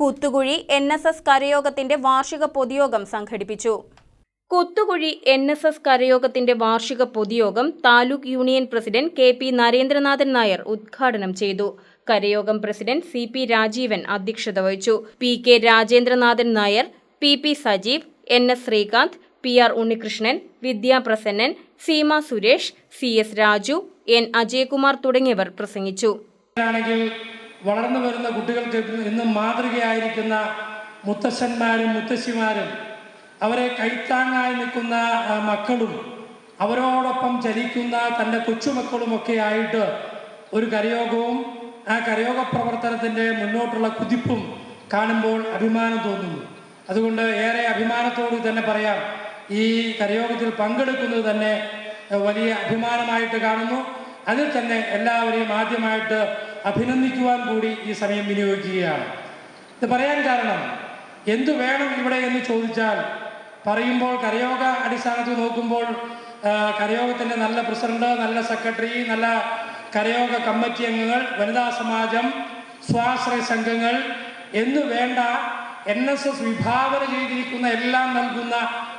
Kuthukuzhi N S S കരയോഗത്തിന്റെ വാർഷിക പൊതുയോഗം സംഘടിപ്പിച്ചു. കുത്തുകുഴി എൻ എസ് എസ് കരയോഗത്തിന്റെ വാർഷിക പൊതുയോഗം taluk union president K P Narendranathan Nair ഉദ്ഘാടനം ചെയ്തു. കരയോഗം പ്രസിഡന്റ് സി പി രാജീവൻ അധ്യക്ഷത വഹിച്ചു. P K Rajendranathan Nair P P Sajeev N S Sreekanth P R Unnikrishnan Vidyaprasannan Seema Suresh C S Raju N Ajayakumar തുടങ്ങിയവർ പ്രസംഗിച്ചു. വളർന്നു വരുന്ന കുട്ടികൾക്ക് ഇന്ന് മാതൃകയായിരിക്കുന്ന മുത്തശ്ശന്മാരും മുത്തശ്ശിമാരും അവരെ കൈത്താങ്ങായി നിൽക്കുന്ന മക്കളും അവരോടൊപ്പം ചലിക്കുന്ന തന്റെ കൊച്ചുമക്കളുമൊക്കെ ആയിട്ട് ഒരു കരയോഗവും ആ കരയോഗ പ്രവർത്തനത്തിന്റെ മുന്നോട്ടുള്ള കുതിപ്പും കാണുമ്പോൾ അഭിമാനം തോന്നുന്നു. അതുകൊണ്ട് ഏറെ അഭിമാനത്തോട് തന്നെ പറയാം ഈ കരയോഗത്തിൽ പങ്കെടുക്കുന്നത് തന്നെ വലിയ അഭിമാനമായിട്ട് കാണുന്നു. അതിൽ തന്നെ എല്ലാവരെയും ആദ്യമായിട്ട് അഭിനന്ദിക്കുവാൻ കൂടി ഈ സമയം വിനിയോഗിക്കുകയാണ്. ഇത് പറയാൻ കാരണം എന്തു വേണം ഇവിടെ എന്ന് ചോദിച്ചാൽ പറയുമ്പോൾ കരയോഗ അടിസ്ഥാനത്തിൽ നോക്കുമ്പോൾ കരയോഗത്തിന്റെ നല്ല പ്രസിഡന്റ് നല്ല സെക്രട്ടറി നല്ല കരയോഗ കമ്മിറ്റി അംഗങ്ങൾ വനിതാ സമാജം സ്വാശ്രയ സംഘങ്ങൾ എന്നു വേണ്ട എൻ എസ് എസ് വിഭാവന ചെയ്തിരിക്കുന്ന എല്ലാം നൽകുന്ന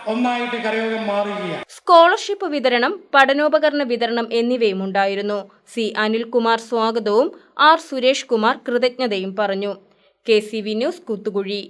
ഒന്നായിട്ട് കരയോഗം മാറുകയാണ്. സ്കോളർഷിപ്പ് വിതരണം പഠനോപകരണ വിതരണം എന്നിവയും ഉണ്ടായിരുന്നു. സി അനിൽകുമാർ സ്വാഗതവും ആർ സുരേഷ് കുമാർ കൃതജ്ഞതയും പറഞ്ഞു. K C V news Kuthukuzhi.